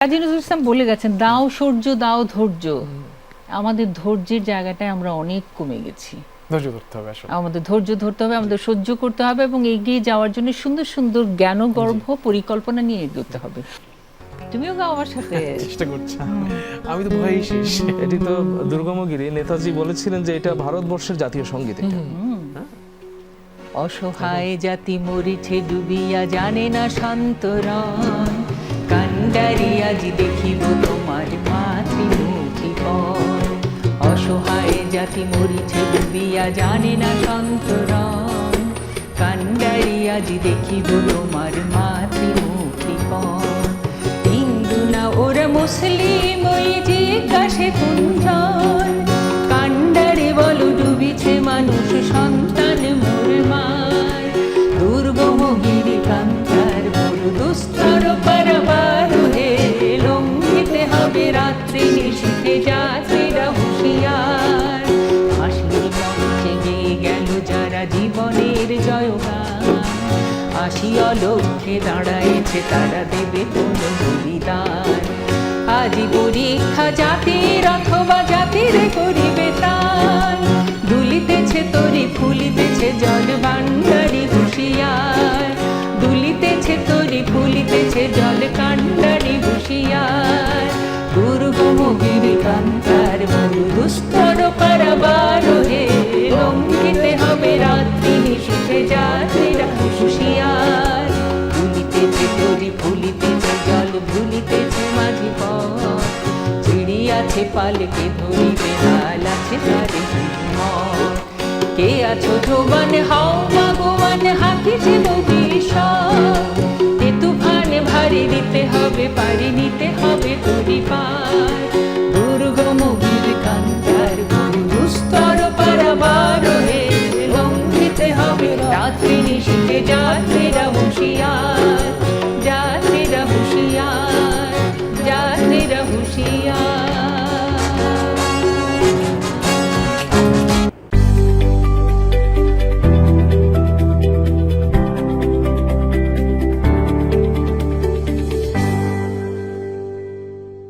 কাজী নজরুল ইসলাম বলে গেছেন দাও সূর্য দাও ধৈর্য। আমাদের ধৈর্যের জায়গাটায় আমরা অনেক কমে গেছি। ধৈর্য ধরতে হবে আমাদের ধৈর্য ধরতে হবে আমাদের সহ্য করতে হবে এবং এগিয়ে যাওয়ার জন্য সুন্দর সুন্দর জ্ঞানগর্ভ পরিকল্পনা নিয়ে এগোতে হবে। তুমিও গাও আমার সাথে। চেষ্টা করছি। আমি তো ভয়ই শেষ। এটি তো দুর্গমগিরি। নেতাজি বলেছিলেন যে এটা ভারতবর্ষের জাতীয় সংগীত এটা। অসহায় জাতি মরিছে ডুবিয়া জানে না কান্ডারি আজ দেখিব তোমার মাতৃমুখী পর অসহায় জাতি মরিছে ডুবিয়া জানে না সন্তরণ। কান্ডারি আজ দেখিব তোমার মাতৃমুখী পর হিন্দু না ওরা মুসলিম ওই জিজ্ঞাসে কুঞ্জন। কান্ডারে বলো ডুবিছে মানুষ সন্তান রাত্রি যাত্রীরা হুঁশিয়ার। হাসির মঞ্চে গেল যারা জীবনের জয়গান। আসিয়া লক্ষ্যে দাঁড়াইছে তারা দেবে কোন বলিদান আজি পরীক্ষা জাতির অথবা জাতির করিবে তার। দুলিতেছে তরি, ফুলিতেছে জল বান্ডারি হুঁশিয়ার। দুলিতেছে তরি, ফুলিতেছে জল পারাবার হে লঙ্ঘিতে হবে রাত্রি নিশীথে যাত্রীরা হুঁশিয়ার ভুলিতেছে তরি ফুলিতেছে জল ভুলিতেছে মাঝি পথ চিড়িয়াছে পালকে ধরিবে হাল আছে তারে। কে আছো জোবান হাও ভগবান হাকিছে নদী তুফানে ভারী দিতে হবে পারি নিতে